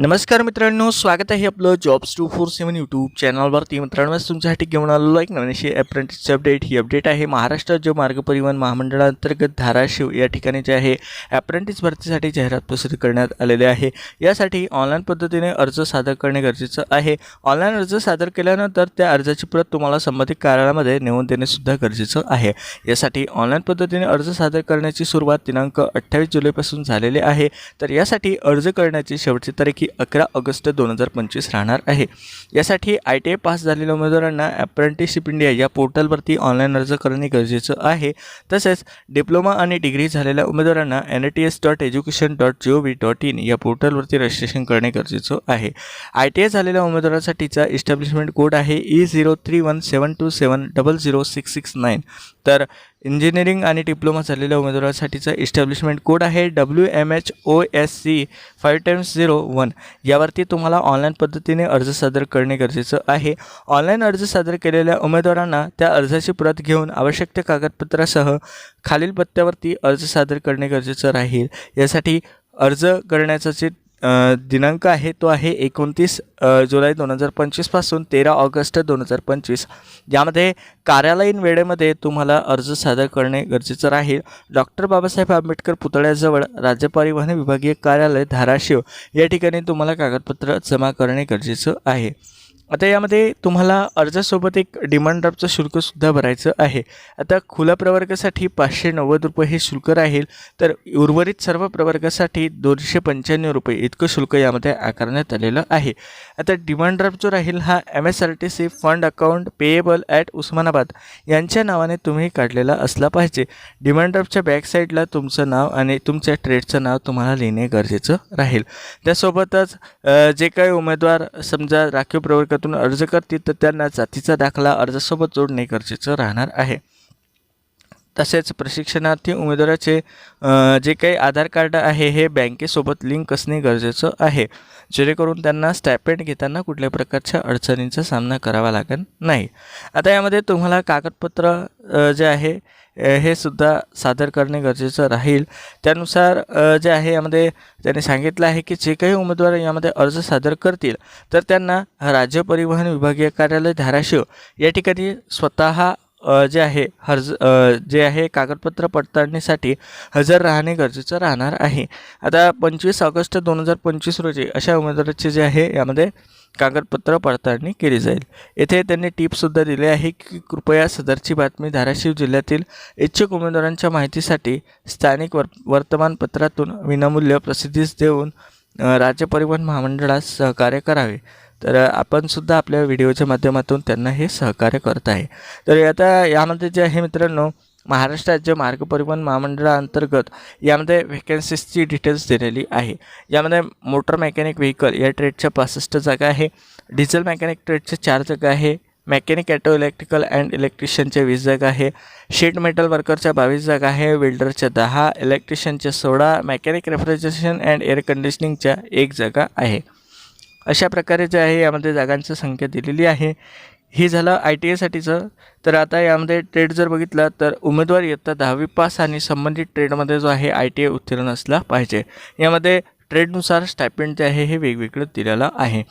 नमस्कार मित्रांनो स्वागत आहे आपलं jobs two four seven YouTube चॅनलवरती मित्रांनो तुमच्यासाठी घेऊन आलेलो एक नवीन अशी अप्रेंटिसची अपडेट ही अपडेट आहे महाराष्ट्र राज्य मार्ग परिवहन महामंडळांतर्गत धाराशिव. या ठिकाणी जे आहे अप्रेंटिस भरतीसाठी जाहिरात प्रसिद्ध करण्यात आलेले आहे. यासाठी ऑनलाईन पद्धतीने अर्ज सादर करणे गरजेचं आहे. ऑनलाईन अर्ज सादर केल्यानंतर त्या अर्जाची प्रत तुम्हाला संबंधित कार्यालयामध्ये नेऊन देणेसुद्धा गरजेचं आहे. यासाठी ऑनलाईन पद्धतीने अर्ज सादर करण्याची सुरुवात दिनांक अठ्ठावीस जुलैपासून झालेली आहे. तर यासाठी अर्ज करण्याची शेवटची तारीख ही अकरा ऑगस्ट दोन हजार पंचवीस राहणार आहे. यासाठी आय टी आय पास झालेल्या उमेदवारांना अप्रेंटिसशिप इंडिया या पोर्टलवरती ऑनलाईन अर्ज करणे गरजेचं आहे. तसेच डिप्लोमा आणि डिग्री झालेल्या उमेदवारांना N T S dot education dot G O V dot in या पोर्टलवरती रजिस्ट्रेशन करणे गरजेचं आहे. आय टी आय झालेल्या उमेदवारासाठीचा इस्टॅब्लिशमेंट कोड आहे E zero three one seven two seven double zero six six nine तर इंजिनिअरिंग आणि डिप्लोमा झालेल्या उमेदवारासाठीचा इस्टॅब्लिशमेंट कोड आहे W M H O S C five times zero one यावरती तुम्हाला ऑनलाईन पद्धतीने अर्ज सादर करणे गरजेचं आहे. ऑनलाईन अर्ज सादर केलेल्या उमेदवारांना त्या अर्जाची प्रत घेऊन आवश्यक त्या कागदपत्रासह खालील पत्त्यावरती अर्ज सादर करणे गरजेचं राहील. यासाठी अर्ज करण्याचं जे दिनांक आहे तो आहे एकोणतीस जुलै दोन हजार पंचवीसपासून तेरा ऑगस्ट दोन हजार पंचवीस. यामध्ये कार्यालयीन वेळेमध्ये तुम्हाला अर्ज सादर करणे गरजेचं राहील. डॉक्टर बाबासाहेब आंबेडकर पुतळ्याजवळ राज्य परिवहन विभागीय कार्यालय धाराशिव या ठिकाणी तुम्हाला कागदपत्र जमा करणे गरजेचं आहे. आता यामध्ये तुम्हाला अर्जासोबत एक डिमांड ड्राफ्टचं शुल्कसुद्धा भरायचं आहे. आता खुल्या प्रवर्गासाठी पाचशे नव्वद रुपये हे शुल्क राहील तर उर्वरित सर्व प्रवर्गासाठी दोनशे पंच्याण्णव रुपये इतकं शुल्क यामध्ये आकारण्यात आलेलं आहे. आता डिमांड ड्राफ्ट जो राहील हा M S R T C fund account payable at Osmanabad यांच्या नावाने तुम्ही काढलेला असला पाहिजे. डिमांड ड्राफ्टच्या बॅकसाईडला तुमचं नाव आणि तुमच्या ट्रेडचं नाव तुम्हाला लिहिणे गरजेचं राहील. त्यासोबतच जे काही उमेदवार समजा राखीव प्रवर्ग खात्यातून अर्ज करतील तर त्यांना जातीचा दाखला अर्जासोबत जोडणे गरजेचं राहणार आहे. तसेच प्रशिक्षणार्थी उमेदवाराचे जे काही आधार कार्ड आहे हे बँकेसोबत लिंक असणे गरजेचं आहे. जेणेकरून त्यांना स्टॅपेंट घेताना कुठल्या प्रकारच्या अडचणींचा सामना करावा लागत नाही. आता यामध्ये तुम्हाला कागदपत्र जे आहे हे सुद्धा सादर करणे गरजेचं राहील. त्यानुसार जे आहे यामध्ये त्यांनी सांगितलं आहे की जे काही उमेदवार यामध्ये अर्ज सादर करतील तर त्यांना राज्य परिवहन विभागीय कार्यालय धाराशिव या ठिकाणी स्वतः जे आहे हर्ज जे आहे कागदपत्र पडताळणीसाठी हजर राहणे गरजेचं राहणार आहे. आता पंचवीस ऑगस्ट दोन हजार पंचवीस रोजी अशा उमेदवाराचे जे आहे यामध्ये कागदपत्र पडताळणी केली जाईल. येथे त्यांनी टिपसुद्धा दिली आहे की कृपया सदरची बातमी धाराशिव जिल्ह्यातील इच्छुक उमेदवारांच्या माहितीसाठी स्थानिक वर वर्तमानपत्रातून विनामूल्य प्रसिद्धीस देऊन राज्य परिवहन महामंडळास सहकार्य करावे. तर आपण सुद्धा आपल्या व्हिडिओच्या माध्यमातून त्यांना हे सहकार्य करत आहे. तर आता यामध्ये जे आहे मित्रांनो महाराष्ट्र राज्य मार्ग परिवहन महामंडळाअंतर्गत यामध्ये व्हॅकन्सीजची डिटेल्स दिलेली आहे. यामध्ये मोटर मेकॅनिक व्हेकल या ट्रेडच्या पासष्ट जागा आहे. डिझेल मेकॅनिक ट्रेडच्या चार जागा आहे. मेकॅनिक ॲटो इलेक्ट्रिकल अँड इलेक्ट्रिशियनच्या वीस जागा आहे. शीट मेटल वर्करच्या बावीस जागा आहे. वेल्डरच्या दहा. इलेक्ट्रिशियनच्या सोळा. मेकॅनिक रेफ्रिजरेशन अँड एअर कंडिशनिंगच्या एक जागा आहे. अशा प्रकारे जे आहे यामध्ये जागांची संख्या दिलेली आहे. ही झालं आय टी आयसाठीचं तर आता यामध्ये ट्रेड जर बघितला तर उमेदवार इयत्ता दहावी पास आणि संबंधित ट्रेडमध्ये जो आहे आय टी आय उत्तीर्ण असला पाहिजे. यामध्ये ट्रेडनुसार स्टायपेंड जे आहे हे वेगवेगळं दिलेलं आहे.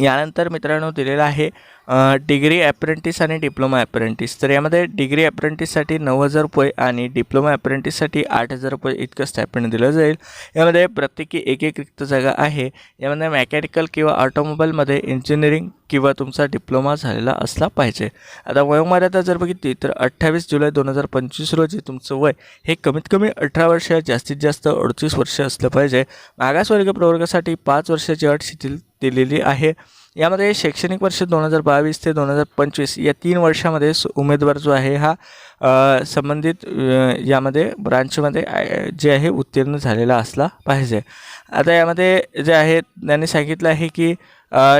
यानंतर मित्रांनो दिलेलं आहे डिग्री ॲप्रेंटिस आणि डिप्लोमा ॲप्रेंटिस तर यामध्ये डिग्री ॲप्रेंटिससाठी नऊ हजार रुपये आणि डिप्लोमा ॲप्रेंटिससाठी आठ हजार रुपये इतकं स्टॅपेंड दिलं जाईल. यामध्ये प्रत्येकी एक एक रिक्त जागा आहे. यामध्ये मेकॅनिकल किंवा ऑटोमोबाईलमध्ये इंजिनिअरिंग किंवा तुमचा डिप्लोमा झालेला असला पाहिजे. आता वयोमर्यादा जर बघितली तर अठ्ठावीस जुलै दोन हजार पंचवीस रोजी तुमचं वय हे कमीत कमी अठरा वर्ष जास्तीत जास्त अडतीस वर्ष असलं पाहिजे. मागासवर्ग प्रवर्गासाठी पाच वर्षाची अट शिथिल दिलेली आहे. यामध्ये शैक्षणिक वर्ष दोन हजार बावीस ते दोन हजार पंचवीस या तीन वर्षामध्ये सु- उमेदवार जो आहे हा संबंधित यामध्ये ब्रांचमध्ये जे आहे उत्तीर्ण झालेला असला पाहिजे. आता यामध्ये जे आहे त्यांनी सांगितलं आहे की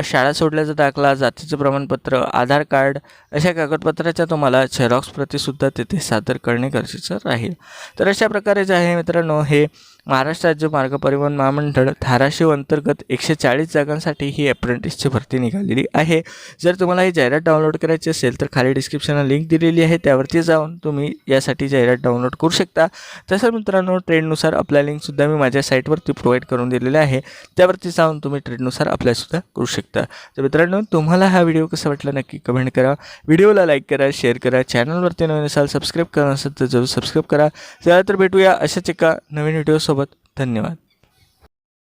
शाळा सोडल्याचा दाखला जातीचं प्रमाणपत्र आधार कार्ड अशा कागदपत्राच्या तुम्हाला झेरॉक्स प्रतिसुद्धा तिथे सादर करणे गरजेचं राहील. तर अशा प्रकारे जे आहे मित्रांनो हे महाराष्ट्र राज्य मार्ग परिवहन महामंडळ धाराशिव अंतर्गत एकशे चाळीस जागांसाठी ही अप्रेंटिसची भरती निघालेली आहे. जर तुम्हाला ही जाहिरात डाउनलोड करायची असेल तर खाली डिस्क्रिप्शनला लिंक दिलेली आहे. त्यावरती जाऊन तुम्ही यासाठी जाहिरात डाउनलोड करू शकता. तसंच मित्रांनो ट्रेंडनुसार आपल्या लिंकसुद्धा मी माझ्या साईटवरती प्रोव्हाइड करून दिलेली आहे. त्यावरती जाऊन तुम्ही ट्रेंडनुसार अप्लायसुद्धा करू शकता. तर मित्रांनो तुम्हाला हा व्हिडिओ कसा वाटला नक्की कमेंट करा. व्हिडिओला लाईक करा शेअर करा. चॅनलवरती नवीन असाल सबस्क्राईब करा असेल तर जरूर सबस्क्राईब करा. चला तर भेटूया अशाच एका नवीन व्हिडिओसोबत धन्यवाद